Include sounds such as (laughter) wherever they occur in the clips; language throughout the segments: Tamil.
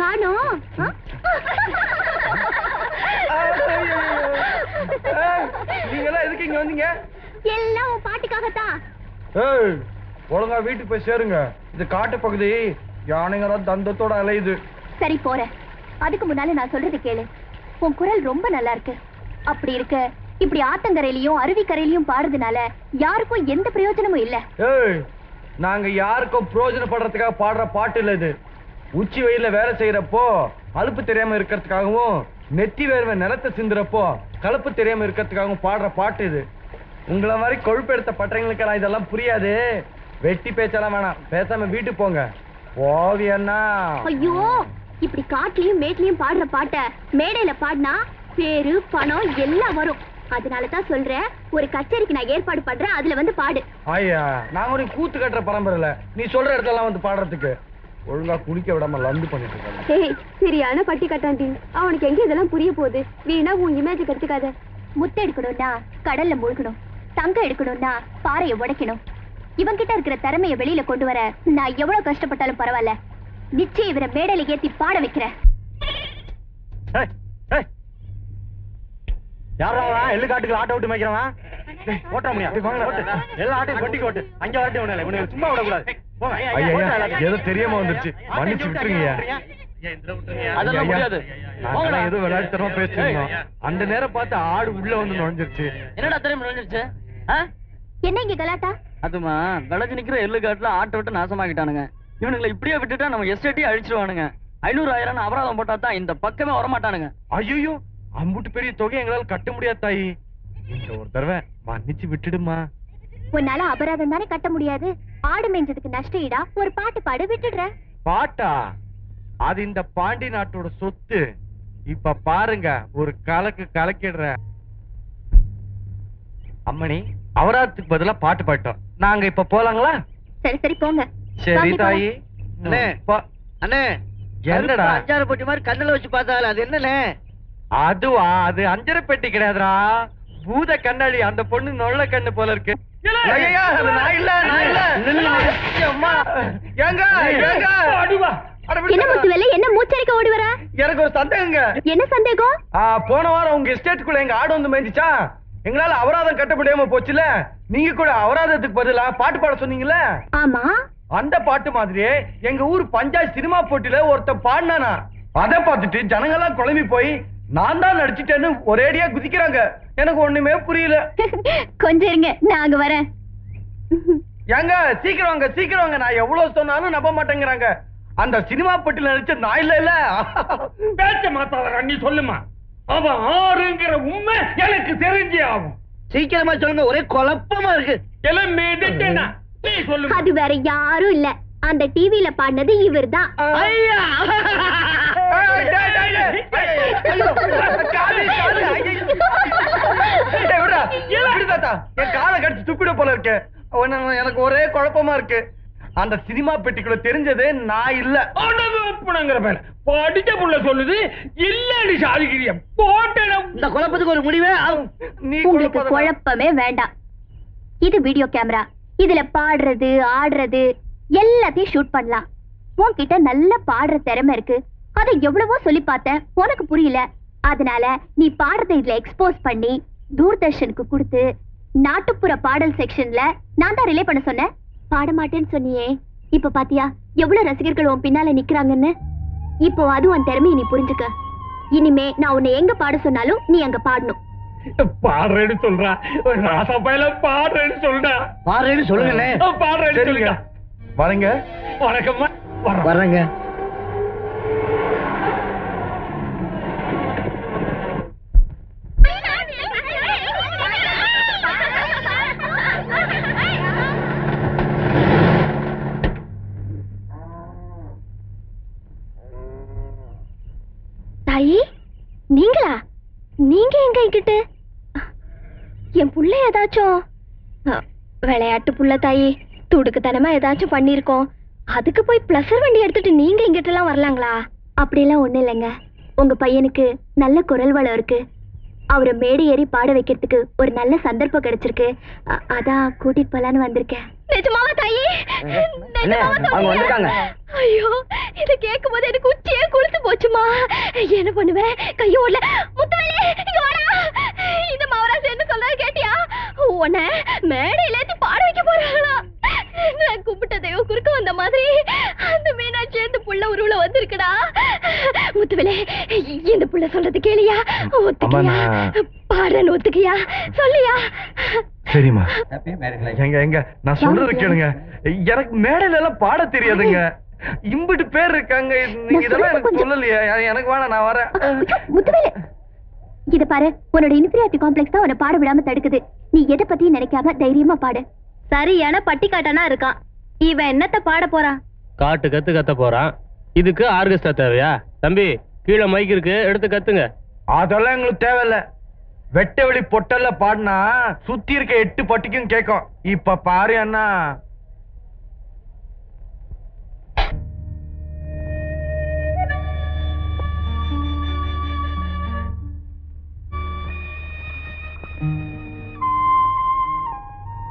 காணோம். ஆ? நீங்க எல்லாம் எதுக்கு இங்க வந்தீங்க? எல்லாம் உன் பாட்டுக்காகத்தான். ஏய் ஒழுங்கா வீட்டுக்கு போய் சேருங்க. இது காட்டு பகுதி. யானைங்கெல்லாம் தந்தத்தோட அலையுது. சரி போறேன். அதுக்கு முன்னால நான் சொல்றது கேளு. உன் குரல் ரொம்ப நல்லா இருக்கு. அப்படி இருக்க இப்படி ஆத்தங்கரையிலயும் அருவிக்கரையிலயும் பாடுறதுனால யாருக்கும் எந்த பிரயோஜனமும் இல்ல. ஏய் நாங்க யாருக்கும் பிரயோஜனப்படுறதுக்காக பாடுற பாட்டு இல்ல இது. உச்சி வெயில்ல வேலை செய்யறப்போ அலுப்பு தெரியாம இருக்கிறதுக்காகவும் நெத்தி வேர்வை நிலத்தை சிந்துறப்போ கலப்பு தெரியாம இருக்கிறதுக்காகவும் பாடுற பாட்டு இது. உங்களை மாதிரி கொழுப்பெடுத்த பட்டவங்களுக்கெல்லாம் இதெல்லாம் புரியாது. வெட்டி பேச்செல்லாம் வேணாம். பேசாம வீட்டுக்கு போங்க. ஓவியன்னா ஐயோ இப்படி காட்டுலயும் மேட்லயும் பாடுற பாட்ட மேடையில பாடினா பேரு பணம் எல்லாம் வரும். அதனால தான் சொல்றேன் ஒரு கச்சேரிக்கு நான் ஏற்பாடு பண்றேன் அதுல வந்து பாடு. ஐயா நாங்க ஒரு கூத்து கட்டுற பரம்பரை இல்ல நீ சொல்ற இடத்துல வந்து பாடுறதுக்கு. ஒழுங்கா குளிக்க விடாம லந்து பண்ணிட்டு இருக்காங்க. ஏய் சரியான பட்டி கட்டாண்டி அவனுக்கு எங்க இதெல்லாம் புரிய போகுது? வீணா உன் இமேஜ் கெடுத்துக்காத. முத்து எடுக்கணும்னா கடல்ல மூழ்கணும். தங்கம் எடுக்கணும்னா பாறையை உடைக்கணும். இவன் கிட்ட இருக்கிற திறமைய வெளியில கொண்டு வர நான் எவ்வளவு கஷ்டப்பட்டாலும் பரவாயில்ல. நிச்சயம் இவரை மேடையில ஏத்தி பாட வைக்கிறேன். யாரா எள்ளு காட்டுக்கு ஆட்டோ விட்டு மேய்க்கிறவன்? ஓட்ட. முடியும் எல்லா ஆட்டையும் வண்டிக்கு ஓட்டு. அங்க வரட்டி ஒண்ணு இல்லை உனக்கு சும்மா விடக்கூடாது. ஏதோ தெரியாம வந்துருச்சு. மன்னிச்சு விட்டுருங்க. அதெல்லாம் முடியாது. ஏதோ பேசிருந்தோம் அந்த நேரம் பார்த்து ஆடு உள்ள வந்து நுழைஞ்சிருச்சு. என்னடா தெரியும் நுழைஞ்சிருச்சு? என்ன இங்க கலாட்டா? அதுமா விளைஞ்சு நிக்கிற எள்ளு காட்டுல ஆட்டை விட்டு நாசமாக்கிட்டானுங்க. இவனுங்களை இப்படியே விட்டுட்டா நம்ம எஸ்டேட்டே அழிச்சிருவானுங்க. ஐநூறு ஆயிரம் அபராதம் போட்டா தான் இந்த பக்கமே வரமாட்டானுங்க. ஐயோ அம்புட்டு பெரிய தொகை எங்களால கட்ட முடியாது தாயி. இந்த ஒரு தடவை மன்னிச்சு விட்டுடுமா உன்னால அபராதம் தானே கட்ட முடியாது. ஆடு மேய்ஞ்சதுக்கு நஷ்ட ஈடா? ஒரு பாட்டு பாடு விட்டுடுறேன் பாட்டா? அது இந்த பாண்டி நாட்டோட சொத்து. இப்ப பாருங்க ஒரு கலக்கு கலக்கிடுற. அம்மணி அவராத்துக்கு பதிலா பாட்டு பாட்டோம். நாங்க இப்ப போலாங்களா? சரி சரி போங்க. சரி தாயி. அண்ணே. என்னடா? அஞ்சாறு பொட்டி மாதிரி கண்ணுல வச்சு பார்த்தால அது என்னண்ணே? அதுவா? அது அஞ்சரை பெட்டி கிடையாதுடா. பூத கண்ணாடி அந்த பொண்ணு நொல்ல கண்ணு போல இருக்கு. என்ன விடுங்க. முத்து வேலை என்ன மூச்சரிக்க ஓடி வர? எனக்கு ஒரு சந்தேகங்க. என்ன சந்தேகம்? போன வாரம் உங்க எஸ்டேட்டுக்குள்ள எங்க ஆடு வந்து மேய்ஞ்சிச்சா? எங்களால அபராதம் கட்ட முடியாம போச்சுல? நீங்க கூட அபராதத்துக்கு பதிலா பாட்டு பாட சொன்னீங்கல்ல? ஆமா. அந்த பாட்டு மாதிரியே எங்க ஊர் பஞ்சாயத்து சினிமா போட்டியில ஒருத்தன் பாடினானா? அதை பார்த்துட்டு ஜனங்கெல்லாம் குழம்பி போய் நான் தான் நடிச்சிட்டேன்னு ஒரேடியா குதிக்கிறாங்க. எனக்கு ஒண்ணுமே புரியல. (laughs) கொஞ்சம் இருங்க நான் அங்க வரேன். ஏங்க சீக்கிரம் வாங்க சீக்கிரம் வாங்க. நான் எவ்வளவு சொன்னாலும் நம்ப மாட்டேங்கிறாங்க. அந்த சினிமா போட்டியில நடிச்ச நான் இல்ல இல்ல. (laughs) பேச்ச மாத்தாத நீ சொல்லுமா. அவன் ஆறுங்கிற உண்மை எனக்கு தெரிஞ்சே ஆகும். சீக்கிரமா சொல்லுங்க ஒரே குழப்பமா இருக்கு. எல்லாம் மீதுட்டேனா நீ அது வேற யாரும் இல்ல. அந்த டிவில பாடினது இவர்தான். ஐயா (laughs) ஏய், டேய், டேய், டேய். ஐயோ, காலு, காலு, ஐயையோ. ஏய், விட்றா. விடு தாத்தா. என் காலை கடிச்சு துப்பிட போல இருக்கு. எனக்கு ஒரே குழப்பமா இருக்கு. அந்த சினிமா பெட்டிக்குள்ள தெரிஞ்சது நான் இல்ல. ஒப்புனங்கிற பேர் படிச்ச புள்ள சொல்லுது இல்லன்னு சாதிக்கிறிய போட்டேன. இந்த குழப்பத்துக்கு ஒரு முடிவே நீ உங்களுக்கு. குழப்பமே வேண்டாம். இது வீடியோ கேமரா இதுல பாடுறது ஆடுறது எல்லாத்தையும் ஷூட் பண்ணலாம். உன்கிட்ட நல்ல பாடுற திறமை இருக்கு. அதை எவ்வளவோ சொல்லி பார்த்தேன். உனக்கு புரியல. அதனால நீ பாடுறதை இதுல எக்ஸ்போஸ் பண்ணி தூர்தர்ஷனுக்கு கொடுத்து நாட்டுப்புற பாடல் செக்ஷன்ல நான் தான் ரிலே பண்ண சொன்னேன். பாட மாட்டேன்னு சொன்னியே. இப்ப பாத்தியா எவ்வளவு ரசிகர்கள் உன் பின்னால நிக்கிறாங்கன்னு? இப்போ அது உன் திறமையை நீ புரிஞ்சுக்க. இனிமே நான் உன்னை எங்க பாட சொன்னாலும் நீ அங்க பாடணும். பாடுறேன்னு சொல்றா. ராசா பையல பாடுறேன்னு சொல்றா. பாருன்னு சொல்லுங்களே பாடுறேன்னு சரிங்க. சொல்லுங்க வரேங்க. வணக்கம்மா. வரோம் தாயி? நீங்களா? நீங்க எங்க என்கிட்ட? என் புள்ள ஏதாச்சும்? விளையாட்டு புள்ள தாயி துடுக்குத்தனமா ஏதாச்சும் பண்ணிருக்கோம் அதுக்கு போய் பிளஸர் வண்டி எடுத்துட்டு நீங்க எங்கிட்ட எல்லாம் வரலாங்களா? அப்படியெல்லாம் ஒண்ணு இல்லைங்க. உங்க பையனுக்கு நல்ல குரல் வளம் இருக்கு. அவரை மேடை ஏறி பாட வைக்கிறதுக்கு ஒரு நல்ல சந்தர்ப்பம் கிடைச்சிருக்கு. அதான் கூட்டிட்டு போலான்னு வந்திருக்கேன். நிஜமாவா தாயி? அவங்க? வந்திருக்காங்க. ஐயோ இத கேட்கும் போது எனக்கு உச்சியே குளித்து போச்சுமா. என்ன பண்ணுவேன்? கையும் ஓடல. முத்துவேலி இங்க வாடா. இந்த மவராசி என்ன சொல்றாரு கேட்டியா? உன்னை மேடையில ஏத்தி பாட வைக்க போறாங்களா? நான் கும்பிட்ட தெய்வம் குறுக்க வந்த மாதிரி அந்த மீனாட்சி அந்த புள்ள உருவுல வந்திருக்குடா. முத்துவேலே இந்த புள்ள சொல்றது கேளியா? ஒத்துக்கியா? பாடுறேன்னு ஒத்துக்கியா? சொல்லியா? சரிம்மா. எங்க எங்க நான் சொல்றது கேளுங்க. எனக்கு மேடையில எல்லாம் பாட தெரியாதுங்க. இம்பிட்டு பேர் இருக்காங்க. இதெல்லாம் எனக்கு. சொல்லலையா. எனக்கு வேணாம் நான் வரேன். முத்துவேலு. இத பாரு உன்னோட இன்ஃபீரியாரிட்டி காம்ப்ளெக்ஸ் தான் உன்னை பாட விடாம தடுக்குது. நீ எதை பத்தியும் நினைக்காம தைரியமா பாடு. சரியான பட்டிக்காட்டனா இருக்கான். இவன் என்னத்த பாட போறான்? காட்டு கத்து கத்த போறான். இதுக்கு ஆர்கெஸ்ட்ரா தேவையா? தம்பி கீழே மைக் இருக்கு எடுத்து கத்துங்க. அதெல்லாம் எங்களுக்கு தேவையில்ல. வெட்ட வெளி பொட்டல்ல பாடினா சுத்தி இருக்க எட்டு பட்டிக்கும் கேட்கும். இப்ப பாரு அண்ணா.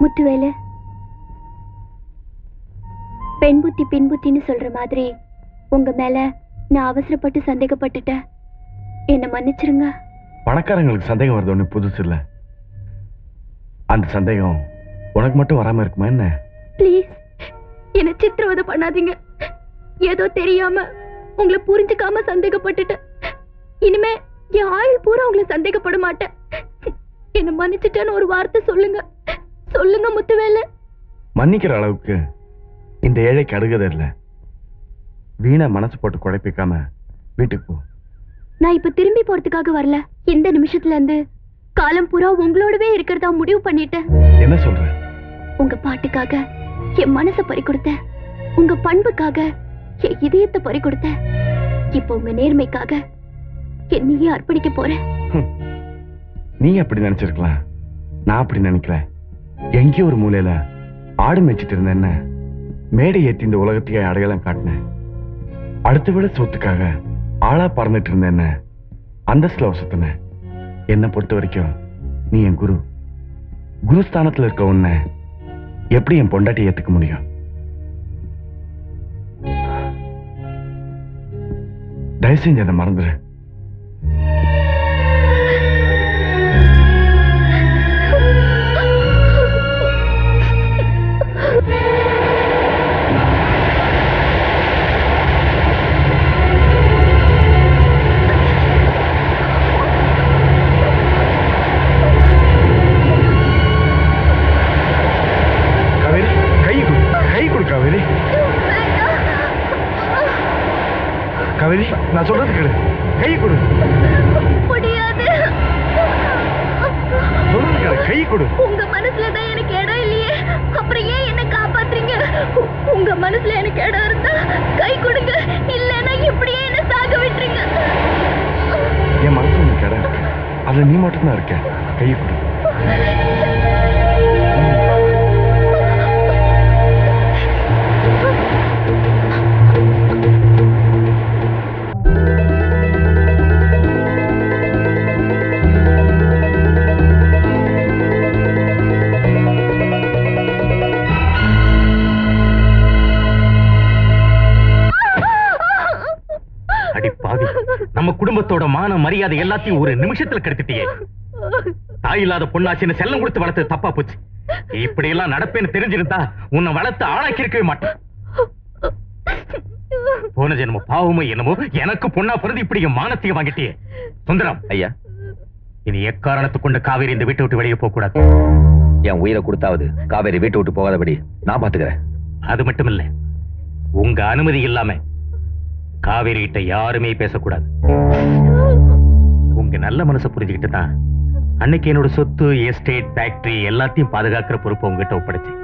முத்துவேலு. பெண் புத்தி பின் புத்தின்னு சொல்ற மாதிரி உங்க மேல நான் அவசரப்பட்டு சந்தேகப்பட்டுட்டேன். என்ன மன்னிச்சிருங்க. பணக்காரங்களுக்கு சந்தேகம் வருது ஒண்ணு புதுசு இல்ல. அந்த சந்தேகம் உனக்கு மட்டும் வராம இருக்குமா என்ன? ப்ளீஸ் என்ன சித்திரவதை பண்ணாதீங்க. ஏதோ தெரியாம உங்களை புரிஞ்சுக்காம சந்தேகப்பட்டுட்டேன். இனிமே என் ஆயுள் பூரா உங்களை சந்தேகப்பட மாட்டேன். என்ன மன்னிச்சிட்டேன்னு ஒரு வார்த்தை சொல்லுங்க. சொல்லுங்க முத்துவேலு. மன்னிக்கிற அளவுக்கு இந்த ஏழைக்கு அழுகதை இல்ல. வீணா மனசு போட்டு குழப்பிக்காம வீட்டுக்கு போ. நான் இப்ப திரும்பி போறதுக்காக வரல. இந்த நிமிஷத்துல இருந்து காலம் பூரா உங்களோடவே இருக்கிறதா முடிவு பண்ணிட்டேன். என்ன சொல்ற? உங்க பாட்டுக்காக என் மனச பறி கொடுத்தேன். உங்க பண்புக்காக என் இதயத்தை பறி கொடுத்தேன். இப்ப உங்க நேர்மைக்காக என்னையே அர்ப்பணிக்க போறேன். நீ அப்படி நினைச்சிருக்கலாம். நான் அப்படி நினைக்கல. எங்கேயோ ஒரு மூலையில ஆடு மேய்ச்சிட்டு இருந்த என்ன மேடை ஏத்தி இந்த உலகத்தையே அடையாளம் காட்டினேன். அடுத்த விட சொத்துக்காக ஆளா பறந்துட்டு இருந்த என்ன அந்தஸ்துல வசத்தின என்னை பொறுத்த வரைக்கும் நீ என் குரு. குருஸ்தானத்துல இருக்க உன்ன எப்படி என் பொண்டாட்டி ஏத்துக்க முடியும்? தயவு செஞ்சு அதை மறந்துடு காவேரி நான் சொல்றது கேளு. கை கொடு. முடியாது. சொல்றது கேளு கை கொடு. உங்க மனசுல தான் எனக்கு இடம் இல்லையே. அப்புறம் ஏன் என்ன காப்பாத்துறீங்க? உங்க மனசுல எனக்கு இடம் இருந்தா கை கொடுங்க. இல்லைன்னா இப்படியே என்ன சாக விட்டுருங்க. என் மனசு உனக்கு இடம் இருக்கு. அதுல நீ மட்டும்தான் இருக்க. கை கொடு. மான மரியாதை எல்லாத்தையும் ஒரு நிமிஷத்துல கெடுத்துட்டியே. தாய் இல்லாத பொண்ணாச்சின்னு செல்லம் கொடுத்து வளர்த்தது தப்பா போச்சு. இப்படி எல்லாம் நடப்பேன்னு தெரிஞ்சிருந்தா உன்னை வளர்த்து ஆளாக்கி இருக்கவே மாட்டேன். போன ஜென்ம பாவமோ என்னமோ எனக்கு பொண்ணா பிறந்து இப்படி மானத்தையும் வாங்கிட்டியே. சுந்தரம். ஐயா. இனி எக்காரணத்தை கொண்டு காவேரி இந்த வீட்டை விட்டு வெளியே போக கூடாது என் உயிரை கொடுத்தாவது காவேரி வீட்டை விட்டு போகாதபடி நான் பாத்துக்கிறேன் அது மட்டும் இல்ல உங்க அனுமதி இல்லாம காவேரி கிட்ட யாருமே பேசக்கூடாது. உங்க நல்ல மனசை புரிஞ்சுக்கிட்டு தான் அன்னைக்கு என்னோட சொத்து எஸ்டேட் ஃபேக்டரி எல்லாத்தையும் பாதுகாக்கிற பொறுப்பை உங்ககிட்ட ஒப்படைச்சேன்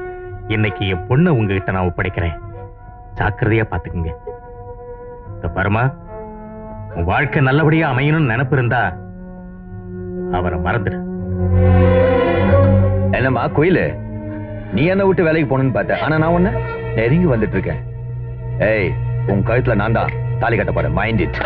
இன்னைக்கு என் பொண்ணை உங்ககிட்ட நான் ஒப்படைக்கிறேன். ஜாக்கிரதையா பாத்துக்குங்க. இந்த பரமா உன் வாழ்க்கை நல்லபடியா அமையணும்னு நினைப்பு இருந்தா அவரை மறந்துடு. என்னம்மா கோயிலு? நீ என்ன விட்டு வேலைக்கு போகணும்னு பார்த்த? ஆனா நான் ஒண்ணு நெருங்கி வந்துட்டு இருக்கேன். ஏய் உன் கழுத்துல நான் தான். தாலி கட்ட போறேன் மைண்ட் இட்